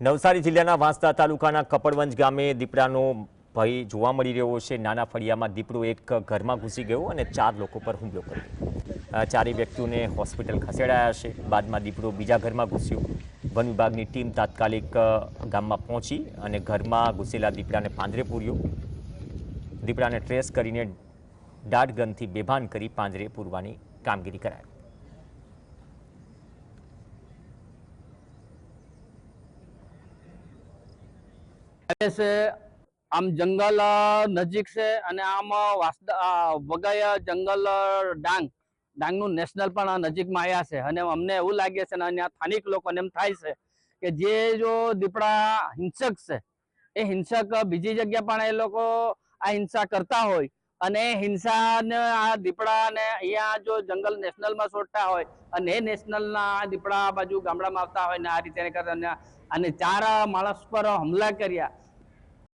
નવસારી જિલ્લાના વાંસદા તાલુકાના કપડવંજ ગામે દીપડાનો ભય જોવા મળી રહ્યો છે. નાના ફળિયામાં દીપડો એક ઘરમાં ઘૂસી ગયો અને ચાર લોકો પર હુમલો કર્યો. ચારેય વ્યક્તિઓને હોસ્પિટલ ખસેડાયા છે. બાદમાં દીપડો બીજા ઘરમાં ઘૂસ્યો. વન વિભાગની ટીમ તાત્કાલિક ગામમાં પહોંચી અને ઘરમાં ઘૂસેલા દીપડાને પાંજરે પૂર્યો. દીપડાને ટ્રેસ કરીને દાઢ ગનથી બેભાન કરી પાંજરે પૂરવાની કામગીરી કરાઈ. છે આમ જંગલ નજીક છે અને આમ વાસદા અ, જંગલ ડાંગ. ડાંગનું નેશનલ પણ નજીકમાં આવ્યા છે. અને અમને એવું લાગે છે અને અહીંયા સ્થાનિક લોકોને એમ થાય છે કે જે જો દીપડા હિંસક છે એ હિંસક બીજી જગ્યા પણ એ લોકો આ હિંસા કરતા હોય. અને હિંસાને આ દીપડાને અહીંયા જો જંગલ નેશનલમાં છોડતા હોય અને એ નેશનલના દીપડા બાજુ ગામડામાં આવતા હોય ને આ રીતે અને ચાર માણસ પર હુમલા કર્યા.